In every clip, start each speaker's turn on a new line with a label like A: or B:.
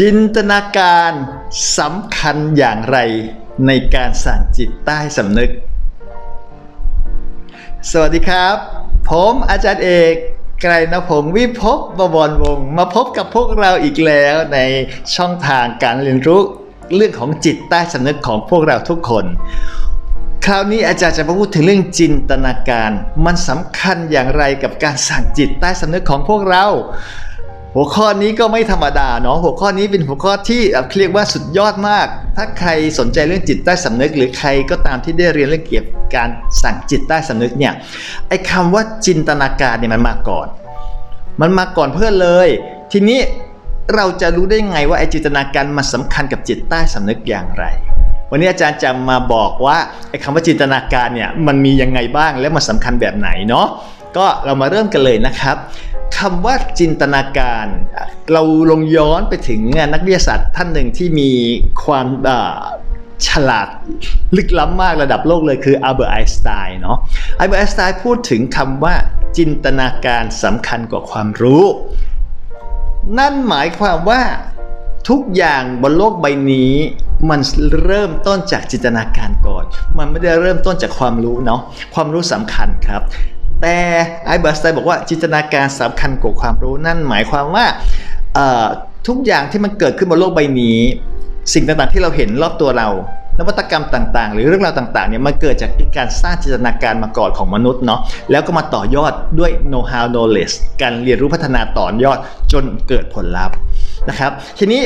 A: จินตนาการสำคัญอย่างไรในการสั่งจิตใต้สำนึก สวัสดีครับ ผมอาจารย์เอกไกรณพงศ์วิภพบวรวงศ์มาพบกับพวกเราอีกแล้วในช่องทางการเรียนรู้เรื่องของจิตใต้สำนึกของพวกเราทุกคน คราวนี้อาจารย์จะมาพูดถึงเรื่องจินตนาการ มันสำคัญอย่างไรกับการสั่งจิตใต้สำนึกของพวกเรา หัวข้อนี้ก็ไม่ธรรมดาเนาะหัวข้อนี้เป็นหัวข้อที่เรียกว่าสุดยอดมาก ถ้าใครสนใจเรื่องจิตใต้สำนึก หรือใครก็ตามที่ได้เรียนเรื่องเกี่ยวกับการสั่งจิตใต้สำนึกเนี่ยไอ้คำว่าจินตนาการเนี่ยมันมาก่อน มันมาก่อนเพื่อนเลย ทีนี้เราจะรู้ได้ไงว่าไอ้จินตนาการมันสำคัญกับจิตใต้สำนึกอย่างไร วันนี้อาจารย์จะมาบอกว่าไอ้คำว่าจินตนาการเนี่ยมันมียังไงบ้างและมันสำคัญแบบไหนเนาะก็เรามาเริ่มกันเลยนะครับ คำว่าจินตนาการ เราลงย้อนไปถึงนักวิทยาศาสตร์ท่านหนึ่งที่มีความฉลาดลึกล้ำมากระดับโลกเลยคืออัลเบิร์ตไอน์สไตน์เนาะอัลเบิร์ตไอน์สไตน์พูดถึงคำว่าจินตนาการสำคัญกว่าความรู้ นั่นหมายความว่าทุกอย่างบนโลกใบนี้มันเริ่มต้นจากจินตนาการก่อน มันไม่ได้เริ่มต้นจากความรู้เนาะความรู้สำคัญครับ แต่ไอเบอร์สไตน์บอกว่าจินตนาการสำคัญกว่าความรู้นั่นหมายความว่าทุกอย่างที่มันเกิดขึ้นบนโลกใบนี้ สิ่งต่างๆที่เราเห็นรอบตัวเรา นวัตกรรมต่างๆ หรือเรื่องราวต่างๆเนี่ยมันเกิดจากการสร้างจินตนาการมาก่อนของมนุษย์เนาะแล้วก็มาต่อยอดด้วย know how knowledge การเรียนรู้พัฒนาต่อยอดจนเกิดผลลัพธ์นะครับ ทีนี้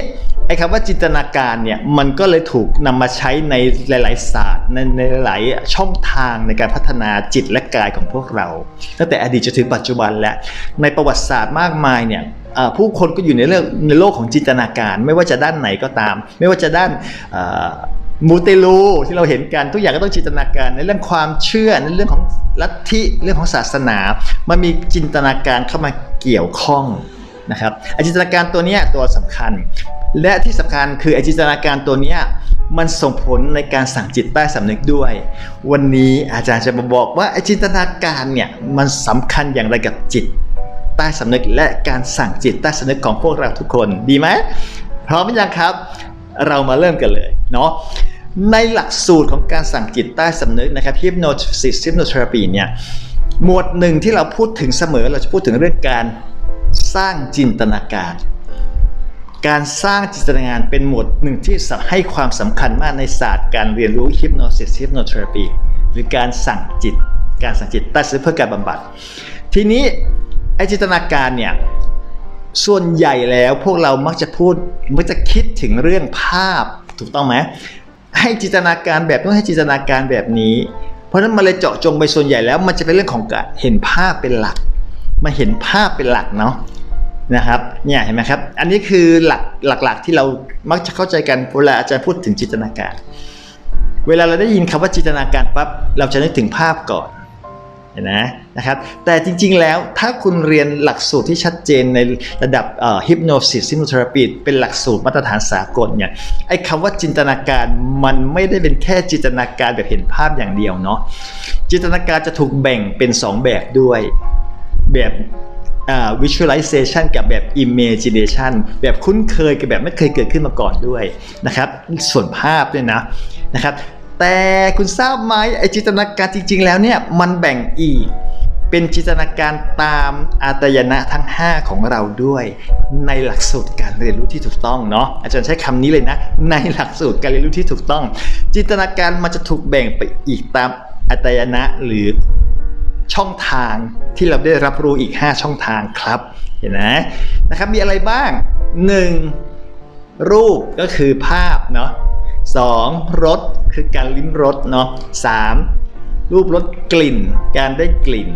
A: อ้คำว่าจินตนาการเนี่ยมันก็เลยถูกนำมาใช้ในหลาย ๆ ศาสตร์ในในหลายๆช่องทางในการพัฒนาจิตและกายของพวกเรา ตั้งแต่อดีตจนถึงปัจจุบันและในประวัติศาสตร์มากมายเนี่ยผู้คนก็อยู่ในเรื่องในโลกของจินตนาการ ไม่ว่าจะด้านไหนก็ตาม ไม่ว่าจะด้านมูเตลูที่เราเห็นกันทุกอย่างก็ต้องจินตนาการในเรื่องความเชื่อในเรื่องของลัทธิเรื่องของศาสนา มันมีจินตนาการเข้ามาเกี่ยวข้อง นะครับไอจินตนาการตัวนี้ตัวสำคัญ และที่สำคัญคือไอจินตนาการตัวนี้มันส่งผลในการสั่งจิตใต้สำนึกด้วย วันนี้อาจารย์จะมาบอกว่าไอจินตนาการเนี่ยมันสำคัญอย่างไรกับจิตใต้สำนึก และการสั่งจิตใต้สำนึกของพวกเราทุกคนดีไหมพร้อมหรือยังครับ เรามาเริ่มกันเลยเนาะในหลักสูตรของการสั่งจิตใต้สำนึกนะครับ hypnosis hypnotherapy เนี่ยหมวดหนึ่งที่เราพูดถึงเสมอเราจะพูดถึงเรื่องการ สร้างจินตนาการ การสร้างจินตนาการเป็นหมวดหนึ่งที่ให้ความสำคัญมากในศาสตร์การเรียนรู้ hypnosis hypnotherapy หรือการสั่งจิต การสั่งจิตใต้สำนึกเพื่อการบำบัด ทีนี้ไอจินตนาการเนี่ยส่วนใหญ่แล้วพวกเรามักจะพูดมักจะคิดถึงเรื่องภาพถูกต้องไหมให้จินตนาการแบบนู้นให้จินตนาการแบบนี้ เพราะฉะนั้นมันเลยเจาะจงไปส่วนใหญ่แล้วมันจะเป็นเรื่องของการเห็นภาพเป็นหลัก มาเห็นภาพเป็นหลักเนาะนะครับเนี่ยเห็นไหมครับ อันนี้คือหลักหลักๆที่เรามักจะเข้าใจกันเวลาอาจารย์พูดถึงจินตนาการ เวลาเราได้ยินคำว่าจินตนาการปั๊บเราจะนึกถึงภาพก่อนเห็นไหมนะครับ แต่จริงๆแล้วถ้าคุณเรียนหลักสูตรที่ชัดเจนในระดับเอ่อ hypnosis hypnotherapy เป็นหลักสูตรมาตรฐานสากลเนี่ยไอ้คำว่าจินตนาการมันไม่ได้เป็นแค่จินตนาการแบบเห็นภาพอย่างเดียวเนาะจินตนาการจะถูกแบ่งเป็น 2 แบบด้วย แบบอ่า visualization กับแบบ imagination แบบคุ้นเคยกับแบบไม่เคยเกิดขึ้นมาก่อนด้วยนะครับ ส่วนภาพด้วยนะนะครับ แต่คุณทราบไหมไอจินตนาการจริง ๆ แล้วเนี่ยมันแบ่งอีก เป็นจินตนาการตามอาตยนะทั้ง 5 ของเราด้วย ในหลักสูตรการเรียนรู้ที่ถูกต้องเนาะอาจารย์ใช้คำนี้เลยนะ ในหลักสูตรการเรียนรู้ที่ถูกต้อง จินตนาการมันจะถูกแบ่งไปอีกตามอาตยนะหรือ ช่องทางที่เราได้รับรู้อีก 5 ช่องทางครับเห็นไหมนะครับมีอะไรบ้าง 1. รูปก็คือภาพเนาะสองรสคือการลิ้มรสเนาะสามรูปรสกลิ่น การได้กลิ่น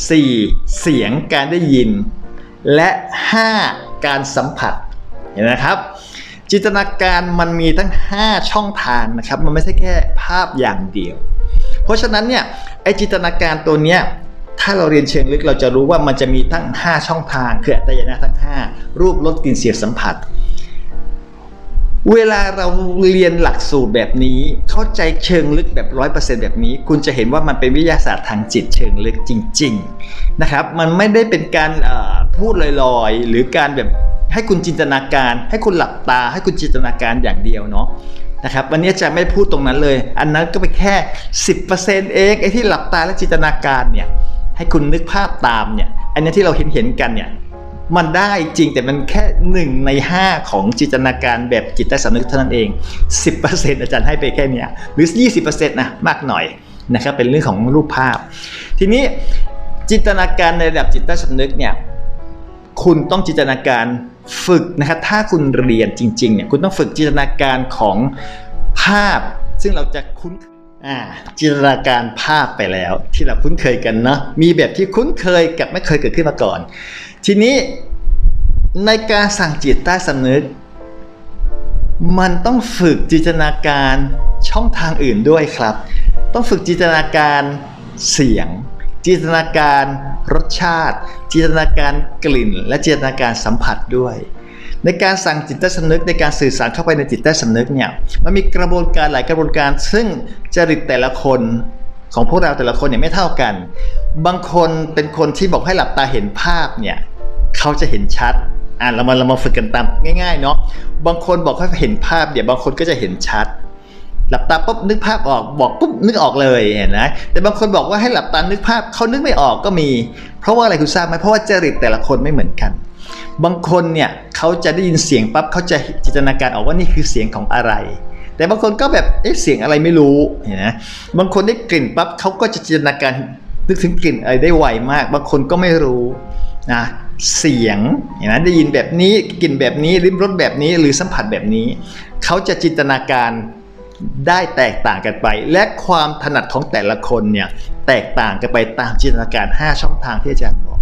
A: 4. เสียงการได้ยิน และ 5. การสัมผัสเห็นไหมครับ จินตนาการมันมีทั้ง 5 ช่องทางนะครับ มันไม่ใช่แค่ภาพอย่างเดียว เพราะฉะนั้นเนี่ยไอจินตนาการตัวเนี้ยถ้าเราเรียนเชิงลึกเราจะรู้ว่ามันจะมีทั้ง 5 ช่องทางคืออัตยนะทั้ง 5 รูปรสกลิ่นเสียงสัมผัส เวลาเราเรียนหลักสูตรแบบนี้ เข้าใจเชิงลึกแบบร้อยเปอร์เซ็นต์แบบนี้ คุณจะเห็นว่ามันเป็นวิทยาศาสตร์ทางจิตเชิงลึกจริง ๆนะครับ มันไม่ได้เป็นการพูดลอยๆ หรือการแบบให้คุณจินตนาการ ให้คุณหลับตา ให้คุณจินตนาการอย่างเดียวเนาะ นะครับวันนี้อาจารย์ไม่พูดตรงนั้นเลย อันนั้นก็ไปแค่ 10%เองไอ้ที่หลับตาและจินตนาการเนี่ยให้คุณนึกภาพตามเนี่ยอันนี้ที่เราเห็นเห็นกันเนี่ยมันได้จริงแต่มันแค่ 1 ใน 5 ของจินตนาการแบบจิตใต้สำนึกเท่านั้นเอง 10%อาจารย์ให้ไปแค่นี้หรือ 20%นะมากหน่อยนะครับเป็นเรื่องของรูปภาพ ทีนี้จินตนาการในระดับจิตใต้สำนึกเนี่ยคุณต้องจินตนาการ ฝึกนะครับถ้าคุณเรียนจริงๆเนี่ยคุณต้องฝึกจินตนาการของภาพ ซึ่งเราจะคุ้นจินตนาการภาพไปแล้ว ที่เราคุ้นเคยกันเนาะมีแบบที่คุ้นเคยกับไม่เคยเกิดขึ้นมาก่อน ทีนี้ในการสั่งจิตใต้สำนึก มันต้องฝึกจินตนาการช่องทางอื่นด้วยครับ ต้องฝึกจินตนาการเสียง จินตนาการรสชาติ จินตนาการกลิ่น และจินตนาการสัมผัสด้วย ในการสั่งจิตใต้สำนึกในการสื่อสารเข้าไปในจิตใต้สำนึกเนี่ยมันมีกระบวนการหลายกระบวนการ ซึ่งจริตแต่ละคนของพวกเราแต่ละคนเนี่ยไม่เท่ากัน บางคนเป็นคนที่บอกให้หลับตาเห็นภาพเนี่ยเขาจะเห็นชัดอะเรามาเรามาฝึกกันตามง่ายๆเนาะบางคนบอกให้เห็นภาพเดี๋ยวบางคนก็จะเห็นชัด หลับตาปุ๊บนึกภาพออกบอกปุ๊บนึกออกเลยเห็นไหมแต่บางคนบอกว่าให้หลับตานึกภาพเขานึกไม่ออกก็มี เพราะว่าอะไรคุณทราบไหมเพราะว่าจริตแต่ละคนไม่เหมือนกัน บางคนเนี่ยเขาจะได้ยินเสียงปั๊บเขาจะจินตนาการออกว่านี่คือเสียงของอะไร แต่บางคนก็แบบเอ๊ะเสียงอะไรไม่รู้เห็นไหมบางคนได้กลิ่นปั๊บเขาก็จะจินตนาการนึกถึงกลิ่นอะไรได้ไวมาก บางคนก็ไม่รู้นะเสียงเห็นไหมได้ยินแบบนี้กลิ่นแบบนี้ริมรสแบบนี้หรือสัมผัสแบบนี้ เขาจะจินตนาการ ได้แตกต่างกันไป และความถนัดของแต่ละคนเนี่ยแตกต่างกันไปตามจินตนาการ 5 ช่องทางที่อาจารย์บอก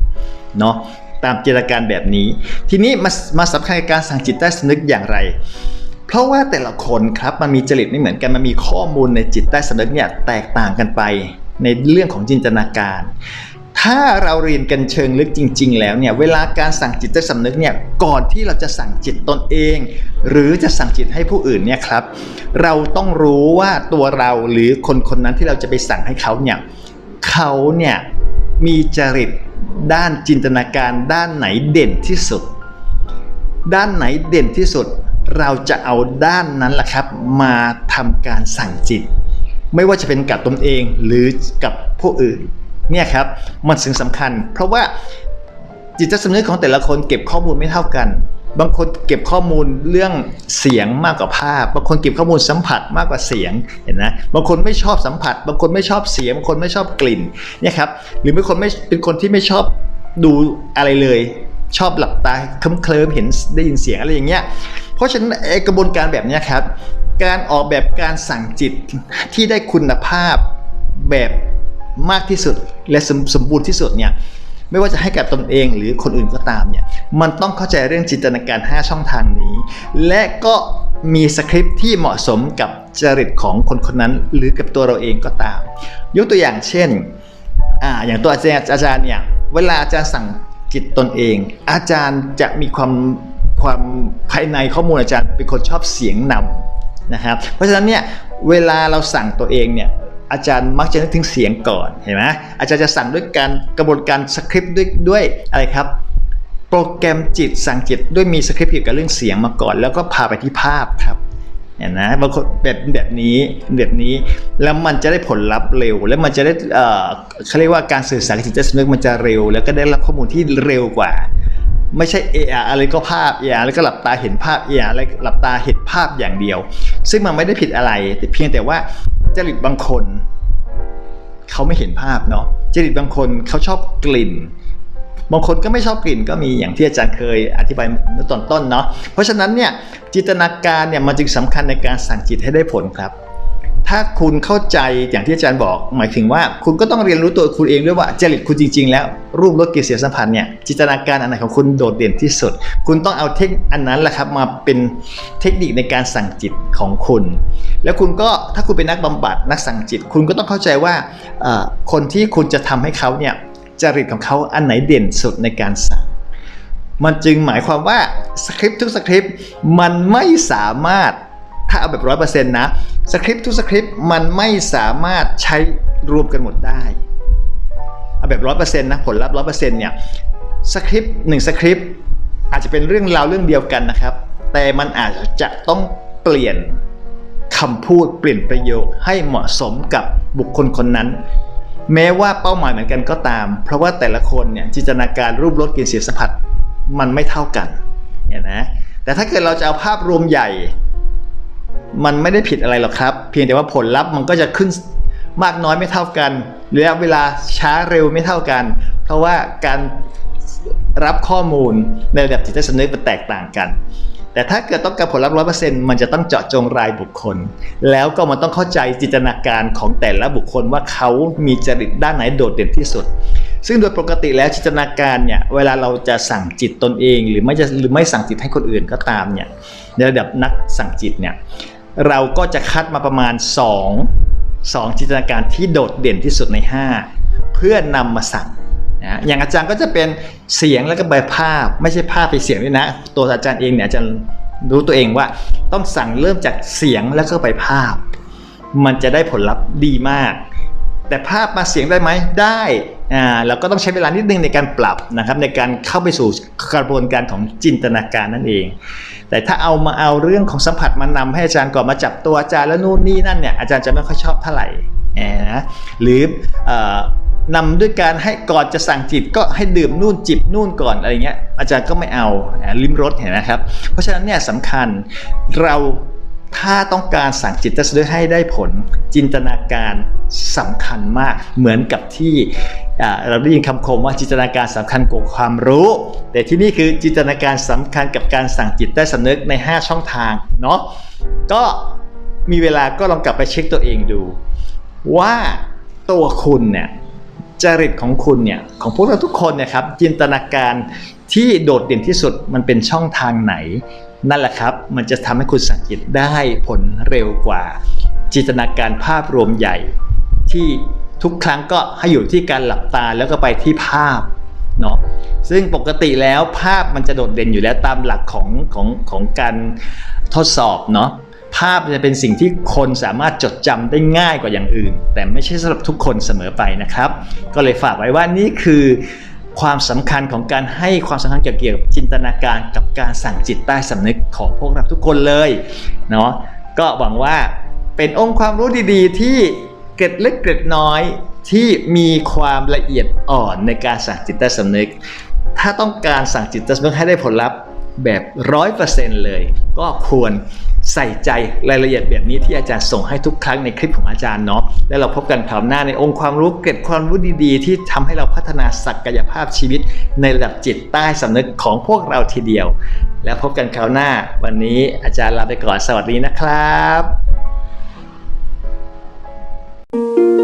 A: เนาะตามจินตนาการแบบนี้ ทีนี้มามาสำคัญการสั่งจิตใต้สำนึกอย่างไร เพราะว่าแต่ละคนครับมันมีจริตไม่เหมือนกันมันมีข้อมูลในจิตใต้สำนึกเนี่ยแตกต่างกันไปในเรื่องของจินตนาการ ถ้าเราเรียนกันเชิงลึกจริง ๆ แล้วเนี่ยเวลาการสั่งจิตใต้สำนึกเนี่ยก่อนที่เราจะสั่งจิตตนเอง หรือจะสั่งจิตให้ผู้อื่นเนี่ยครับ เราต้องรู้ว่าตัวเราหรือคนคนนั้นที่เราจะไปสั่งให้เขาเนี่ยเขาเนี่ยมีจริตด้านจินตนาการด้านไหนเด่นที่สุด ด้านไหนเด่นที่สุด เราจะเอาด้านนั้นแหละครับมาทำการสั่งจิต ไม่ว่าจะเป็นกับตนเองหรือกับผู้อื่น เนี่ยครับมันสิ่งสำคัญ เพราะว่าจิตใต้สำนึกของแต่ละคนเก็บข้อมูลไม่เท่ากัน บางคนเก็บข้อมูลเรื่องเสียงมากกว่าภาพ บางคนเก็บข้อมูลสัมผัสมากกว่าเสียงเห็นนะบางคนไม่ชอบสัมผัส บางคนไม่ชอบเสียงบางคนไม่ชอบกลิ่นเนี่ยครับหรือบางคนไม่เป็นคนที่ไม่ชอบดูอะไรเลยชอบหลับตาเคลิ้มเคลิมเห็นได้ยินเสียงอะไรอย่างเงี้ย เพราะฉะนั้นกระบวนการแบบเนี้ยครับ การออกแบบการสั่งจิตที่ได้คุณภาพแบบมากที่สุด และสมสมบูรณ์ที่สุดเนี่ยไม่ว่าจะให้กับตนเองหรือคนอื่นก็ตามเนี่ยมันต้องเข้าใจเรื่องจินตนาการ 5 ช่องทางนี้ และก็มีสคริปต์ที่เหมาะสมกับจริตของคนคนนั้น หรือกับตัวเราเองก็ตาม ยกตัวอย่างเช่นออย่างตัวอาจารย์อาจารย์เนี่ยเวลาอาจารย์สั่งจิตตนเอง อาจารย์จะมีความความภายในข้อมูลอาจารย์เป็นคนชอบเสียงนำนะครับเพราะฉะนั้นเนี่ยเวลาเราสั่งตัวเองเนี่ย อาจารย์มักจะนึกถึงเสียงก่อนเห็นไหมอาจารย์จะสั่งด้วยการกระบวนการสคริปต์ด้วยด้วยอะไรครับโปรแกรมจิตสั่งจิตด้วยมีสคริปต์เกี่ยวกับเรื่องเสียงมาก่อน แล้วก็พาไปที่ภาพครับเห็นนะบางคนแบบแบบนี้แบบนี้แล้วมันจะได้ผลลัพธ์เร็ว แล้วมันจะได้เอ่อเขาเรียกว่าการสื่อสารกับจิตใต้สำนึกมันจะเร็ว แล้วก็ได้รับข้อมูลที่เร็วกว่า ไม่ใช่เอออะไรก็ภาพเออแล้วก็หลับตาเห็นภาพเอออะไรหลับตาเห็นภาพอย่างเดียว ซึ่งมันไม่ได้ผิดอะไร แต่เพียงแต่ว่าจริตบางคนเขาไม่เห็นภาพเนาะจริตบางคนเขาชอบกลิ่น บางคนก็ไม่ชอบกลิ่นก็มีอย่างที่อาจารย์เคยอธิบายมาตอนต้นเนาะเพราะฉะนั้นเนี่ยจินตนาการเนี่ยมันจึงสำคัญในการสั่งจิตให้ได้ผลครับ ถ้าคุณเข้าใจอย่างที่อาจารย์บอก หมายถึงว่าคุณก็ต้องเรียนรู้ตัวคุณเองด้วยว่าจริตคุณจริง ๆ แล้วรูปรสกลิ่นเสียงสัมผัสเนี่ยจินตนาการอันไหนของคุณโดดเด่นที่สุด คุณต้องเอาเทคอันนั้นแหละครับมาเป็นเทคนิคในการสั่งจิตของคุณ แล้วคุณก็ถ้าคุณเป็นนักบำบัดนักสั่งจิต คุณก็ต้องเข้าใจว่าคนที่คุณจะทำให้เขาเนี่ยจริตของเขาอันไหนเด่นสุดในการสั่งมันจึงหมายความว่าสคริปต์ทุกสคริปต์มันไม่สามารถ ถ้าเอาแบบร้อยเปอร์เซ็นต์นะสคริปต์ทุกสคริปต์มันไม่สามารถใช้รวมกันหมดได้เอาแบบร้อยเปอร์เซ็นต์นะผลลัพธ์ร้อยเปอร์เซ็นต์เนี่ยสคริปต์หนึ่งสคริปต์อาจจะเป็นเรื่องราวเรื่องเดียวกันนะครับ แต่มันอาจจะต้องเปลี่ยนคำพูดเปลี่ยนประโยคให้เหมาะสมกับบุคคลคนนั้น แม้ว่าเป้าหมายเหมือนกันก็ตาม เพราะว่าแต่ละคนเนี่ยจินตนาการรูปรสกลิ่นเสียงสัมผัสมันไม่เท่ากันเนี่ยนะแต่ถ้าเกิดเราจะเอาภาพรวมใหญ่ มันไม่ได้ผิดอะไรหรอกครับ เพียงแต่ว่าผลลัพธ์มันก็จะขึ้นมากน้อยไม่เท่ากันระยะเวลาช้าเร็วไม่เท่ากัน เพราะว่าการรับข้อมูลในระดับจิตใต้สำนึกมันแตกต่างกัน แต่ถ้าเกิดต้องการผลลัพธ์ร้อยเปอร์เซ็นต์มันจะต้องเจาะจงรายบุคคล แล้วก็มันต้องเข้าใจจินตนาการของแต่ละบุคคลว่าเขามีจริตด้านไหนโดดเด่นที่สุด ซึ่งโดยปกติแล้วจินตนาการเนี่ยเวลาเราจะสั่งจิตตนเอง หรือไม่จะหรือไม่สั่งจิตให้คนอื่นก็ตามเนี่ยในระดับนักสั่งจิตเนี่ย เราก็จะคัดมาประมาณ 2 2 จินตนาการที่โดดเด่นที่สุดใน 5 เพื่อนำมาสั่งนะอย่างอาจารย์ก็จะเป็นเสียงแล้วก็ใบภาพ ไม่ใช่ภาพไปเสียงด้วยนะ ตัวอาจารย์เองเนี่ยอาจารย์รู้ตัวเองว่าต้องสั่งเริ่มจากเสียงแล้วก็ไปภาพ มันจะได้ผลลัพธ์ดีมาก แต่ภาพมาเสียงได้ไหมได้ อ่าเราก็ต้องใช้เวลานิดนึงในการปรับนะครับในการเข้าไปสู่กระบวนการของจินตนาการนั่นเอง แต่ถ้าเอามาเอาเรื่องของสัมผัสมานำให้อาจารย์ก่อนมาจับตัวอาจารย์แล้วนู่นนี่นั่นเนี่ยอาจารย์จะไม่ค่อยชอบเท่าไหร่นะหรือเอ่อนำด้วยการให้ก่อนจะสั่งจิตก็ให้ดื่มนู่นจิบนู่นก่อนอะไรเงี้ยอาจารย์ก็ไม่เอาลิ้มรสเห็นไหมครับ เพราะฉะนั้นเนี่ยสำคัญเราถ้าต้องการสั่งจิตตัสด้วยให้ได้ผลจินตนาการสำคัญมากเหมือนกับที่ เราได้ยินคำคมว่าจินตนาการสำคัญกว่าความรู้ แต่ที่นี่คือจินตนาการสำคัญกับการสั่งจิตใต้สำนึกใน 5 ช่องทางเนาะก็มีเวลาก็ลองกลับไปเช็คตัวเองดู ว่าตัวคุณเนี่ยจริตของคุณเนี่ยของพวกเราทุกคนเนี่ยครับจินตนาการที่โดดเด่นที่สุดมันเป็นช่องทางไหน นั่นแหละครับ มันจะทำให้คุณสังเกตได้ผลเร็วกว่า จินตนาการภาพรวมใหญ่ที่ ทุกครั้งก็ให้อยู่ที่การหลับตาแล้วก็ไปที่ภาพเนาะซึ่งปกติแล้วภาพมันจะโดดเด่นอยู่แล้วตามหลักของของของการทดสอบเนาะภาพจะเป็นสิ่งที่คนสามารถจดจำได้ง่ายกว่าอย่างอื่น แต่ไม่ใช่สำหรับทุกคนเสมอไปนะครับ ก็เลยฝากไว้ว่านี่คือความสำคัญของการให้ความสำคัญเกี่ยวกับจินตนาการกับการสั่งจิตใต้สำนึกของพวกเราทุกคนเลยเนาะก็หวังว่าเป็นองค์ความรู้ดีๆ ที่ เกร็ดเล็กเกร็ดน้อยที่มีความละเอียดอ่อนในการสั่งจิตใต้สำนึก ถ้าต้องการสั่งจิตใต้สำนึกให้ได้ผลลัพธ์แบบร้อยเปอร์เซ็นต์เลย ก็ควรใส่ใจรายละเอียดแบบนี้ที่อาจารย์ส่งให้ทุกครั้งในคลิปของอาจารย์เนาะแล้วเราพบกันคราวหน้าในองค์ความรู้เกร็ดความรู้ดีๆ ที่ทำให้เราพัฒนาศักยภาพชีวิต ในระดับจิตใต้สำนึกของพวกเราทีเดียว แล้วพบกันคราวหน้า วันนี้อาจารย์ลาไปก่อนสวัสดีนะครับ
B: Thank you.